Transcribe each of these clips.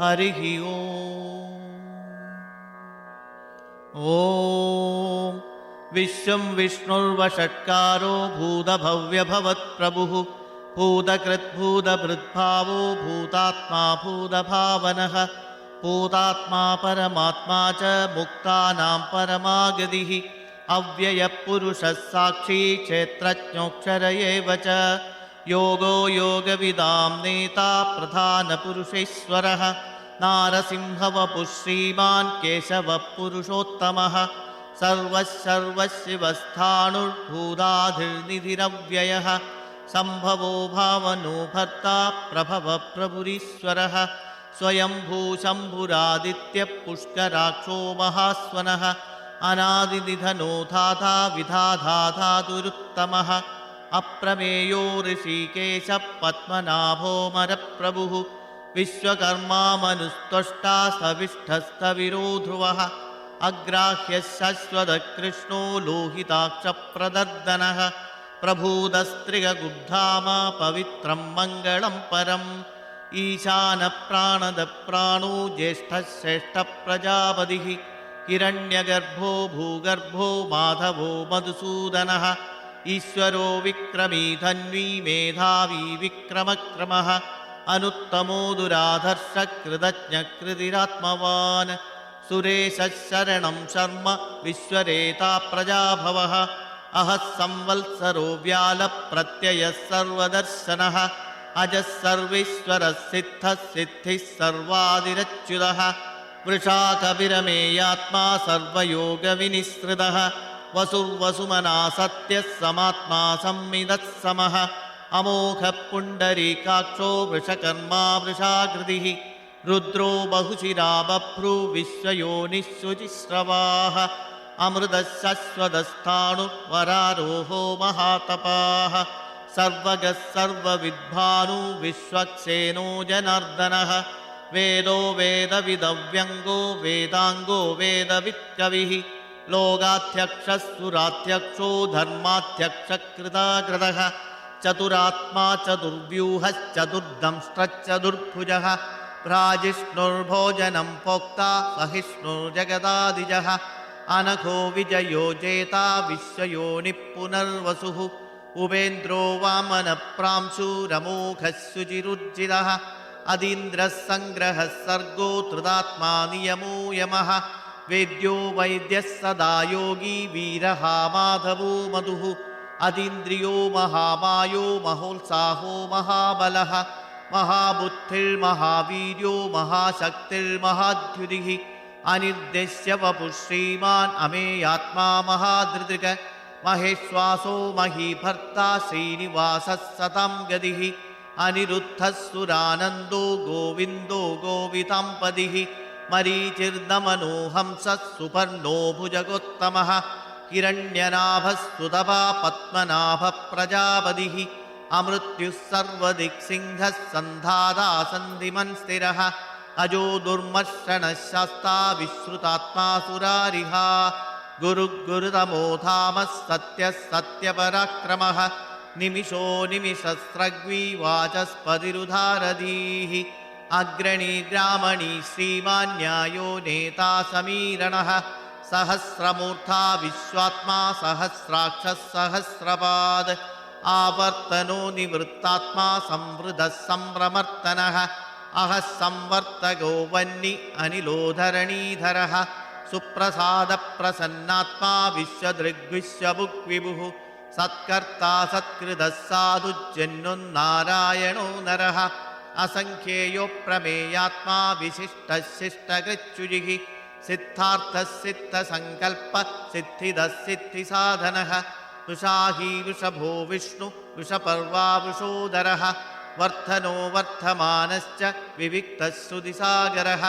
हरिः ॐ विश्वं विष्णुर्वषट्कारो भूतभव्यभवत्प्रभुः। भूतकृद्भूतभृद्भावो भूतात्मा भूतभावनः। भूतात्मा परमात्मा च मुक्तानां परमागतिः। अव्ययपुरुषः साक्षी क्षेत्रज्ञोऽक्षर एव च। योगो योगविदां नेता प्रधानपुरुषेश्वरः। नारसिंहवपुः श्रीमान् केशवः पुरुषोत्तमः सर्वः सम्भवो भावनो भर्ता प्रभवः प्रभुरीश्वरः। स्वयम्भूशम्भुरादित्यः पुष्कराक्षो महास्वनः। अनादिनिधनो धाता विधाधाधातुरुत्तमः अप्रमेयो ऋषिकेशः पद्मनाभोमरप्रभुः विश्वकर्मामनुस्त्वष्टा सविष्ठस्तविरो ध्रुवः अग्राह्यः शश्वतकृष्णो लोहिताक्षप्रदर्दनः प्रभूदस्त्रिगुब्धाम पवित्रं मङ्गलं परम् ईशानप्राणदप्राणो ज्येष्ठः श्रेष्ठप्रजापतिः हिरण्यगर्भो भूगर्भो माधवो मधुसूदनः ईश्वरो विक्रमी धन्वी मेधावी विक्रमक्रमः अनुत्तमो दुराधर्षकृतज्ञकृतिरात्मवान्। सुरेशः शरणं शर्म विश्वरेता प्रजाभवः। अहः संवत्सरो व्यालप्रत्ययः सर्वदर्शनः। अजः सर्वेश्वरः सिद्धः सिद्धिः सर्वादिरच्युतः। वृषाकविरमेयात्मा सर्वयोगविनिःसृतः वसुर्वसुमना सत्यः समात्मा संविदः समः। अमोघः पुण्डरीकाक्षो वृषकर्मा वृषाकृतिः। रुद्रो बहुशिरा बभ्रु विश्वयोनिः शुचिश्रवाः अमृतः शश्वतस्थाणुवरारोहो महातपाः। सर्वगः सर्वविद्भानु विश्वक्सेनो जनार्दनः। वेदो वेदविदव्यङ्गो वेदाङ्गो वेदवित्कविः लोगाध्यक्षः धर्माध्यक्षकृताकृतः चतुरात्मा चतुर्व्यूहश्चतुर्दंष्ट्रश्चतुर्भुजः भ्राजिष्णुर्भोजनं पोक्ता सहिष्णुर्जगदादिजः, अनघो विजयो जेता विश्वयोनिः पुनर्वसुः, उपेन्द्रो वामनप्रांशुरमोघः शुचिरुज्जितः अदीन्द्रः सङ्ग्रहः सर्गो त्रिदात्मा नियमो यमः वेद्यो वैद्यः सदा योगी वीरः माधवो मधुः। अतीन्द्रियो महामायो महोत्साहो महाबलः। महाबुद्धिर्महावीर्यो महाशक्तिर्महाद्युतिः। अनिर्देश्य वपुः श्रीमान् अमेयात्मा महाधृदृग महेश्वासो महीभर्ता श्रीनिवासः सतां गतिः। अनिरुद्धः सुरानन्दो गोविन्दो गोविताम्पदिः मरीचिर्दमनो हंसः सुपर्णो भुजगोत्तमः हिरण्यनाभस्तुतपा पद्मनाभः प्रजापतिः अमृत्युः सर्वदिक्सिंहः सन्धादा सन्धिमन् स्थिरः अजो दुर्मर्षणः शास्ता विश्रुतात्मा सुरारिहा गुरुगुरुतमो धामः सत्यः सत्यपराक्रमः निमिषो निमिषस्रग्वी वाचस्पतिरुधारधीः अग्रणी ग्रामणी श्रीमान्यायो नेता समीरणः। सहस्रमूर्धा विश्वात्मा सहस्राक्षः सहस्रपाद। आवर्तनो निवृत्तात्मा संवृतः संभ्रमर्तनः अहः संवर्तगो वह्नि अनिलोधरणीधरः। सुप्रसादप्रसन्नात्मा विश्वदृग्विश्वभुग्विभुः सत्कर्ता सत्कृतः साधुजन्युन्नारायणो नरः असङ्ख्येयो प्रमेयात्मा विशिष्टः शिष्टकृच्युजिः सिद्धार्थः सिद्धसङ्कल्पः सिद्धिदः सिद्धिसाधनः वृषाही वृषभो विष्णु, वृषपर्वा वृषोदरः, वर्धनो वर्धमानश्च विविक्तः श्रुतिसागरः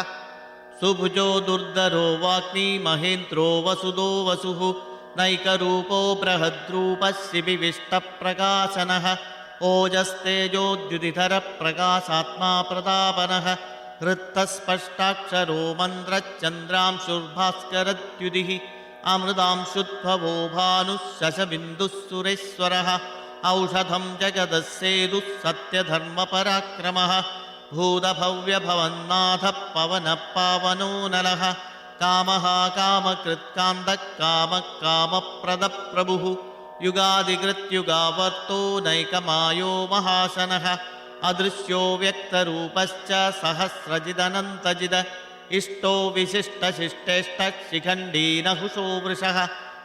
सुभुजो दुर्धरो वाग्मी महेन्द्रो वसुदो वसुः, नैकरूपो बृहद्रूपः शिबिविष्टप्रकाशनः ओजस्तेजोद्युतिधरप्रकाशात्मा प्रतापनः हृत्तस्पष्टाक्षरो मन्त्रश्चन्द्रांशुर्भास्करद्युतिः अमृतांशुद्भवो भानुः शशबिन्दुः सुरेश्वरः औषधं जगदः सेदुः सत्यधर्मपराक्रमः भूतभव्यभवन्नाथः पवनः पावनो नलः कामः कामकृत्कान्तः कामः कामप्रदप्रभुः युगादिकृत्युगावर्तो नैकमायो महाशनः अदृश्यो व्यक्तरूपश्च सहस्रजिदनन्तजिद इष्टो विशिष्टशिष्टेष्टः शिखण्डीनहुषो वृषः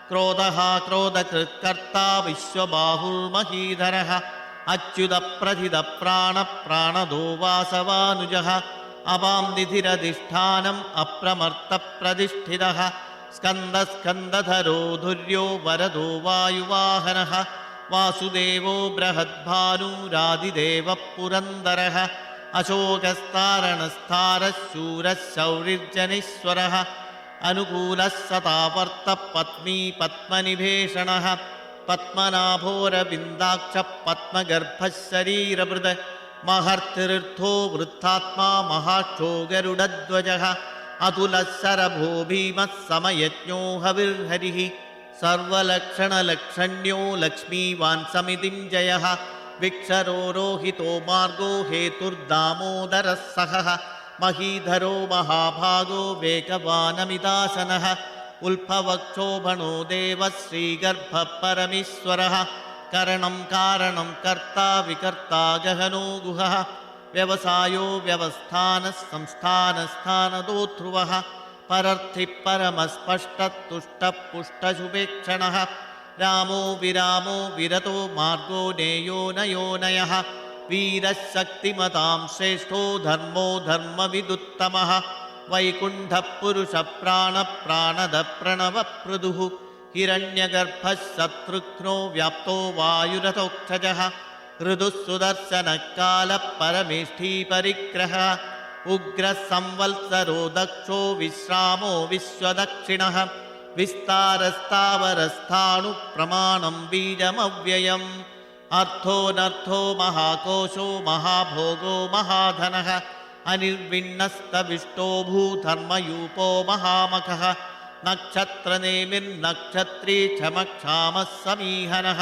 क्रोधः क्रोधकृत्कर्ता विश्वबाहुर्महीधरः अच्युतप्रथितप्राणप्राणदो वासवानुजः अपां निधिरधिष्ठानम् अप्रमर्तप्रतिष्ठितः स्कन्दस्कन्दधरो धुर्यो वरदो वायुवाहनः वासुदेवो बृहद्भानुरादिदेवः पुरन्दरः अशोकस्तारणस्तारः शूरः शौरिर्जनेश्वरः अनुकूलः सतावर्तः पत्नी पद्मनिभेषणः पद्मनाभोरविन्दाक्षः पद्मगर्भः शरीरभृद महर्तिर्थो वृत्तात्मा महाक्षो गरुडध्वजः अतुलः शरभो भीमः समयज्ञो हविर्हरिः सर्वलक्षणलक्षण्यो लक्ष्मीवान् समितिञ्जयः विक्षरो रोहितो मार्गो हेतुर्दामोदरः सहः महीधरो महाभागो वेगवानमिदासनः उल्फवक्षोभणो देवः श्रीगर्भः परमेश्वरः करणं कारणं कर्ता विकर्ता गहनो गुहः व्यवसायो व्यवस्थानः संस्थानस्थानदोध्रुवः परर्थिः परमस्पष्टतुष्टः पुष्टशुभेक्षणः रामो विरामो विरतो मार्गो नेयो नयोनयः वीरः शक्तिमतां श्रेष्ठो धर्मो पुरुषप्राणप्राणदः प्रणवप्रदुः हिरण्यगर्भः शत्रुघ्नो व्याप्तो वायुरथोक्षजः ऋतुः सुदर्शनः कालः परमेष्ठीपरिग्रहः उग्रः संवत्सरो दक्षो विश्रामो विश्वदक्षिणः विस्तारस्तावरस्थाणुप्रमाणं बीजमव्ययम् अर्थोऽनर्थो महाकोशो महाभोगो महाधनः अनिर्विण्णस्तविष्टो भूधर्मयूपो महामखः नक्षत्रनेमिर्नक्षत्री क्षमक्षामः समीहनः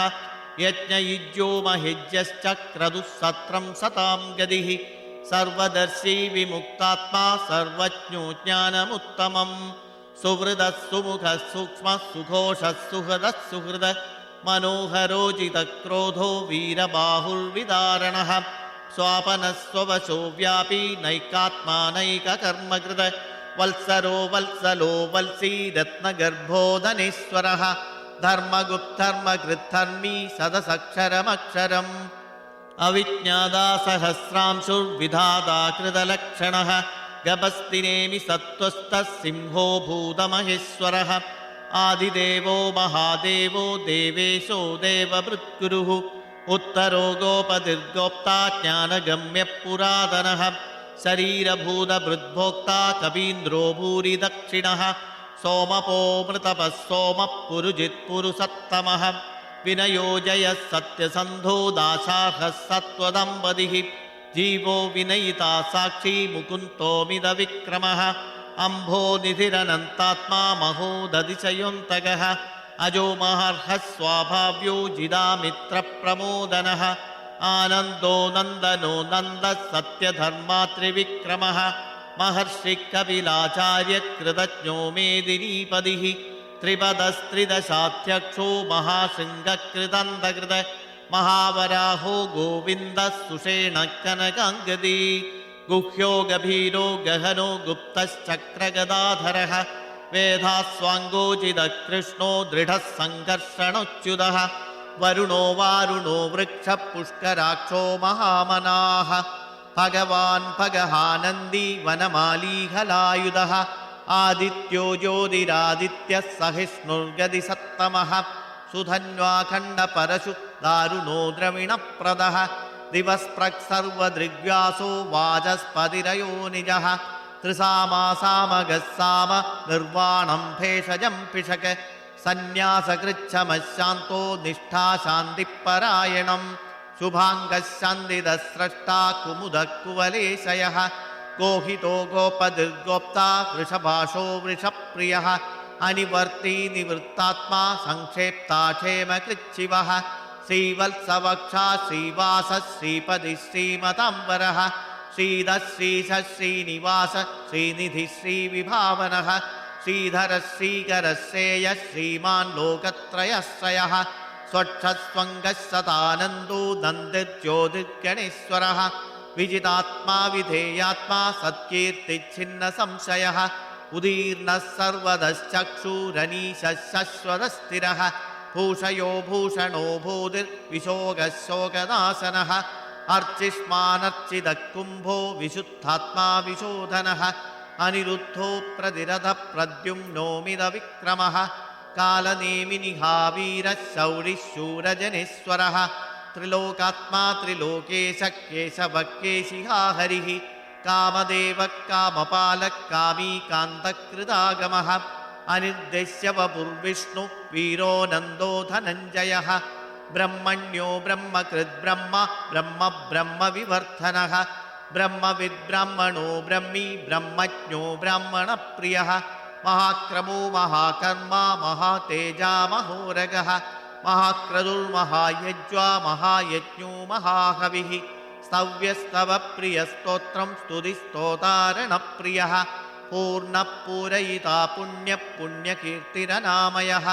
यज्ञयुज्यो महिज्यश्च क्रतुः सत्रं सतां गतिः। सर्वदर्शी विमुक्तात्मा सर्वज्ञो ज्ञानमुत्तमम्। सुहृदः सुमुखः सूक्ष्मः सुघोषः सुहृदः सुहृद। मनोहरोजितक्रोधो वीरबाहुर्विदारणः। स्वापनः स्ववशो व्यापी नैकात्मानैककर्मकृत वत्सरो वत्सलो वल्सी रत्नगर्भोदनेश्वरः धर्मगुप्धर्मकृद्धर्मी सदसक्षरमक्षरम् अविज्ञादासहस्रांशुर्विधाता कृतलक्षणः गपस्तिनेमि सत्त्वस्तः सिंहो भूतमहेश्वरः आदिदेवो महादेवो देवेशो देवभृत्कुरुः उत्तरो गोपतिर्गोप्ता ज्ञानगम्यः पुरातनः शरीरभूतभृद्भोक्ता कवीन्द्रो भूरि दक्षिणः सोमपोमृतपः सोमः पुरुजित्पुरुसत्तमः विनयो जयः सत्यसन्धो दाशार्हः सत्त्वदम्पतिः जीवो विनयिता साक्षी मुकुन्दोमिदविक्रमः अम्भोनिधिरनन्तात्मा महोदधिशयोऽन्तकः अजो महर्हः स्वाभाव्यो जिदामित्रप्रमोदनः आनन्दो नन्दनो नन्दः सत्यधर्मात्रिविक्रमः महर्षिः कपिलाचार्यकृतज्ञो मेदिनीपदिः त्रिपदस्त्रिदशाध्यक्षो महाशृङ्गकृदन्तकृत महावराहो गोविन्दः सुषेणः गुह्यो गभीरो गहनो गुप्तश्चक्रगदाधरः वेधास्वाङ्गोचितः कृष्णो दृढः सङ्कर्षणोच्युतः वरुणो वारुणो वृक्षः पुष्कराक्षो महामनाः भगवान् भगहानन्दी वनमालीहलायुधः। आदित्यो ज्योतिरादित्यः सहिष्णुर्गदिसत्तमः सुधन्वाखण्डपरशु दारुणो द्रविणप्रदः। दिवस्प्रक् सर्वदृग्व्यासो वाचस्पतिरयो निजः। त्रिसामासामगः साम निर्वाणं भेषजं पिशक। सन्न्यासकृच्छमशान्तो निष्ठा शान्तिपरायणम् शुभाङ्गः शान्तिदस्रष्टा कुमुदः कुवलेशयः गोहितो गोपदिर्गोप्ता वृषभाषो वृषप्रियः। अनिवर्ती निवृत्तात्मा सङ्क्षेप्ता क्षेमकृच्छिवः श्रीवत्सवक्षा श्रीवासः श्रीपदि श्रीमताम्बरः। श्रीधः श्रीश श्रीनिवास श्रीनिधिः श्रीविभावनः। श्रीधरः श्रीकरः श्रेयः श्रीमान् लोकत्रयश्रयः स्वच्छस्वङ्गः सतानन्दो नन्दिर्ज्योतिर्गणेश्वरः विजितात्मा विधेयात्मा सत्कीर्तिच्छिन्नसंशयः उदीर्णः सर्वदश्चक्षुरनीशः शश्वतस्थिरः भूषयो भूषणो भूतिर्विशोगः शोकनाशनः अर्चिष्मानर्चितः कुम्भो विशुद्धात्मा विशोधनः अनिरुद्धो प्रतिरथः प्रद्युम्नोमिदविक्रमः कालनेमिनिहावीरः शौरिः शूरजनेश्वरः त्रिलोकात्मा त्रिलोकेशः केशवः केशिहा हरिः। कामदेवः कामपालः कामी कान्तकृदागमः अनिर्देश्य वपुर्विष्णु वीरो नन्दो धनञ्जयः। ब्रह्मण्यो ब्रह्मकृद्ब्रह्म ब्रह्म ब्रह्मविवर्धनः। ब्रह्मविद्ब्रह्मणो ब्रह्मी ब्रह्मज्ञो ब्राह्मणप्रियः महाक्रमो महाकर्मा महातेजा महोरगः महाक्रतुर्महायज्वा महायज्ञो महाहविः स्तव्यस्तव प्रियस्तोत्रं स्तुतिस्तोतारणप्रियः पूर्णः पूरयिता पुण्यः पुण्यकीर्तिरनामयः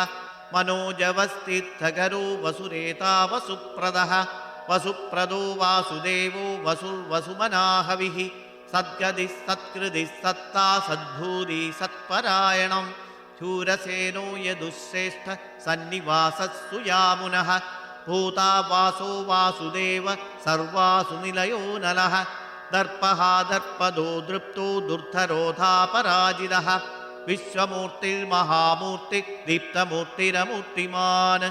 मनोजवस्तीर्थकरो वसुरेता वसुप्रदः वसुप्रदो वासुदेवो वसुर्वसुमनाहविः सद्गदिः सत्कृतिः सत्ता सद्भूरि सत्परायणं शूरसेनो यदुश्रेष्ठ सन्निवासः सुयामुनः भूता वासो वासुदेव सर्वासु निलयो नलः दर्पः दर्पदो दृप्तो दुर्धरोधापराजितः विश्वमूर्तिर्महामूर्तिः दीप्तमूर्तिरमूर्तिमान्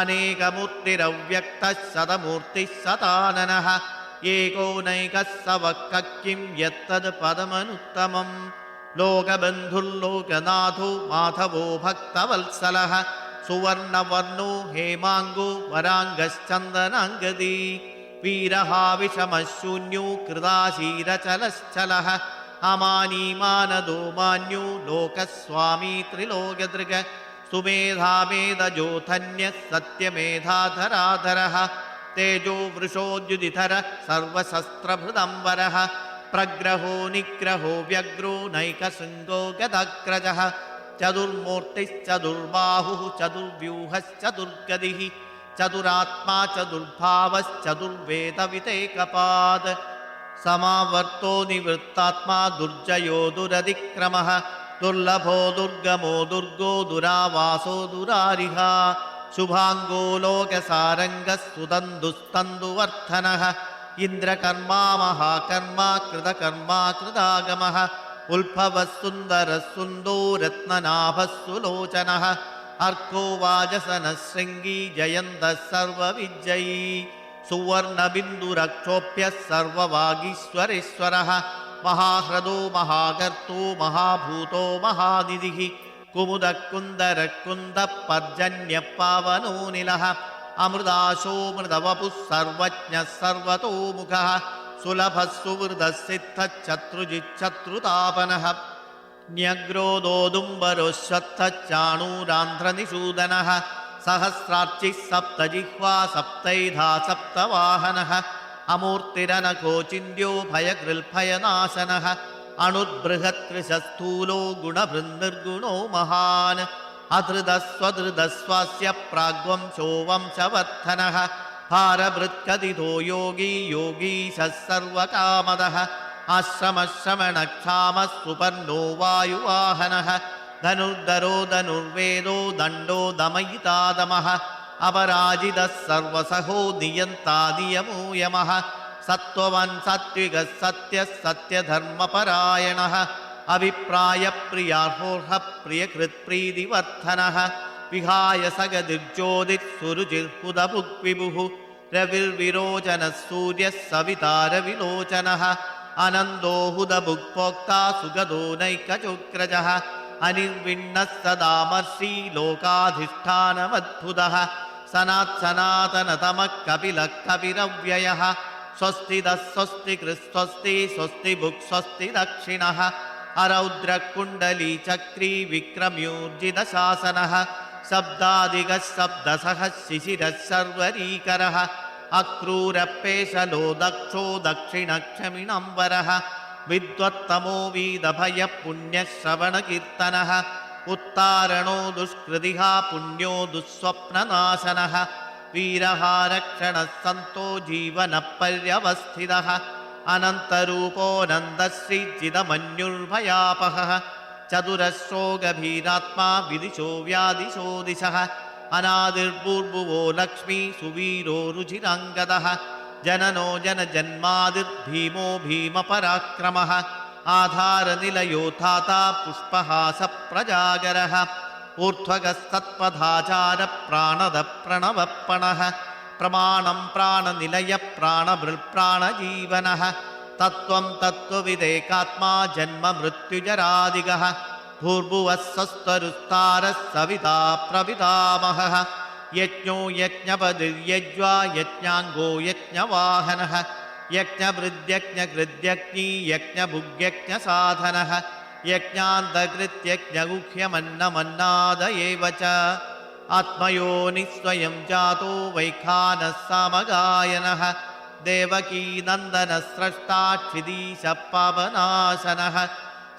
अनेकमूर्तिरव्यक्तः शतमूर्तिः शताननः एको नैकः स वक्क किं यत्तद् पदमनुत्तमम् लोकबन्धुर्लोकनाथो माधवो भक्तवत्सलः सुवर्णवर्णो हेमाङ्गो वराङ्गश्चन्दनाङ्गदी वीरः विषमः शून्यो कृदाशीरचलश्चलः अमानीमानदो मान्यो लोकस्वामी त्रिलोकदृग सुमेधामेदजोधन्यः सत्यमेधाधराधरः तेजो वृषोद्युदिधर सर्वशस्त्रभृदम्बरः प्रग्रहो निग्रहो व्यग्रो नैकशृङ्गो गदग्रजः, चतुर्मूर्तिश्चतुर्बाहुः चतुर्व्यूहश्चतुर्गदिः चतुरात्मा चतुर्भावश्चतुर्वेदवितेकपाद, समावर्तो निवृत्तात्मा दुर्जयो दुरतिक्रमः, दुर्लभो दुर्गमो दुर्गो दुरावासो दुरारिहा। शुभाङ्गो लोकसारङ्गः सुतन्दुस्तन्दुवर्धनः इन्द्रकर्मा महाकर्मा कृतकर्मा कृतागमः उल्भवः सुन्दरः सुन्दो रत्ननाभः सुलोचनः अर्को वाजसनः शृङ्गी जयन्तः सर्वविजयी सुवर्णबिन्दुरक्षोभ्यः सर्ववागीश्वरेश्वरः महाह्रदो महागर्तो महाभूतो महानिधिः कुमुदः कुन्दरः कुन्दः पर्जन्यः पावनो निलः अमृदाशो मृदवपुः सर्वज्ञः सर्वतोमुखः सुलभः सुहृदः सिद्धश्चत्रुजिच्छत्रुतापनः न्यग्रोदोदुम्बरोश्वत्थश्चाणूरान्ध्रनिषूदनः सहस्रार्चिः सप्तजिह्वा सप्तैधा सप्तवाहनः अमूर्तिरनकोचिन्त्यो भयकृल्भयनाशनः അണുദ്ബൃഹത്രിശൂലോ ഗുണഭൃന്ദർഗുണോ മഹാൻ അധൃതസ്വധൃതസ്വാസ്യ പ്രാഗ്വംശോ വംശവർദ്ധന ഭാരഭൃത്കഥിതോ യോഗി യോഗീശർവകാമദ ആശ്രമശ്രമണക്ഷാമസുപർണോ വായുവാഹന ധനുർധരോ ധനുർവേദോ ദണ്ഡോ ദമയിതാദമ അപരാജിത സർവസഹോ നിയന്താ നിയമോ യമ சத்வவன் சத்விக சத்ய சத்ய தர்மபராயண அபிப்பிராய பிரியார்ஹோர்ஹ பிரிய கிருத்ப்ரீதி வர்த்தன விஹாய சகதிர்ஜோதி சுருஜிர்ஹுத புக்விபு ரவிர்விரோஜன சூரிய சவிதார விலோச்சன அனந்தோ ஹுத புக்போக்தா சுகதோ நைக்கஜோக்ரஜ அனிர்விண்ணஸ் சதாமர்ஷி லோகாதிஷ்டானமத்புத சனாத் சனாதனதம கபில கபிரவ்யய स्वस्ति कृस्वस्ति स्वस्ति भुक् स्वस्ति दक्षिणः। अरौद्रकुण्डलीचक्री विक्रम्यूर्जितशासनः। शब्दादिगः शब्दसः शिशिरः सर्वरीकरः। अक्रूरपेशलो दक्षो दक्षिणक्षमिणम्बरः। विद्वत्तमो वीदभयः पुण्यश्रवणकीर्तनः उत्तारणो दुष्कृतिः पुण्यो दुःस्वप्ननाशनः वीरः रक्षणः सन्तो जीवनपर्यवस्थितः। अनन्तरूपोऽनन्दश्रीचिदमन्युर्भयापहः चतुरश्रो गभीरात्मा विदिशो व्यादिशो दिशः। अनादिर्भूर्भुवो लक्ष्मी सुवीरो रुचिराङ्गदः। जननो जनजन्मादिर्भीमो भीमपराक्रमः। आधारनिलयो धाता पुष्पहासप्रजागरः ऊर्ध्वगस्तत्पथाचारप्राणदप्रणवप्पणः प्रमाणं प्राणनिलयप्राणभृत्प्राणजीवनः तत्त्वं तत्त्वविदेकात्मा जन्ममृत्युजरादिगः भूर्भुवः सस्तरुस्तारः सविता प्रवितामहः, यज्ञो यज्ञपदिर्यज्वा यज्ञाङ्गो यज्ञवाहनः यज्ञभृद्यज्ञकृद्यज्ञी यज्ञभुग्यज्ञसाधनः यज्ञान्तकृत्यज्ञगुह्यमन्नमन्नादयैव च। आत्मयोनिः स्वयं जातो वैखानः समगायनः देवकीनन्दनः स्रष्टाक्षिदीशः पावनाशनः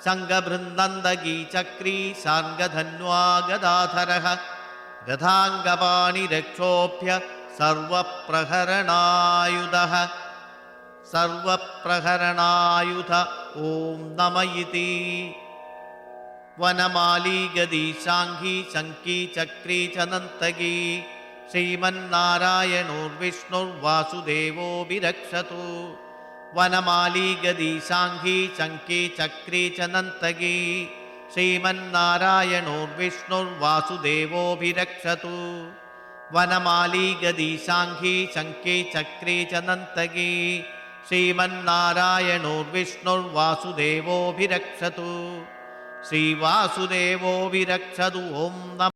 सङ्गभृन्दन्दगीचक्री साङ्गधन्वा गदाधरः सर्वप्रहरणायुधः। सर्वप्रहरणायुध ഓം നമയിതി വനമാലി ഗതി ചക്രീ ശങ്കി ചക്രി ചനന്തകി. ശ്രീമന്നാരായണോർവിഷ്ണുർവാസുദേവോ വിരക്ഷതു. വനമാലി ഗതി ചക്രീ ശങ്കി ചക്രി ചനന്തകി. ശ്രീമന്നാരായണോർവിഷ്ണുർവാസുദേവോഭിരക്ഷതു വനമാലി ഗതി ശാംഘി ശങ്കി ചനന്തകി. श्रीमन्नारायणोर्विष्णुर्वासुदेवोऽभिरक्षतु श्रीवासुदेवोऽभिरक्षतु ॐ नमः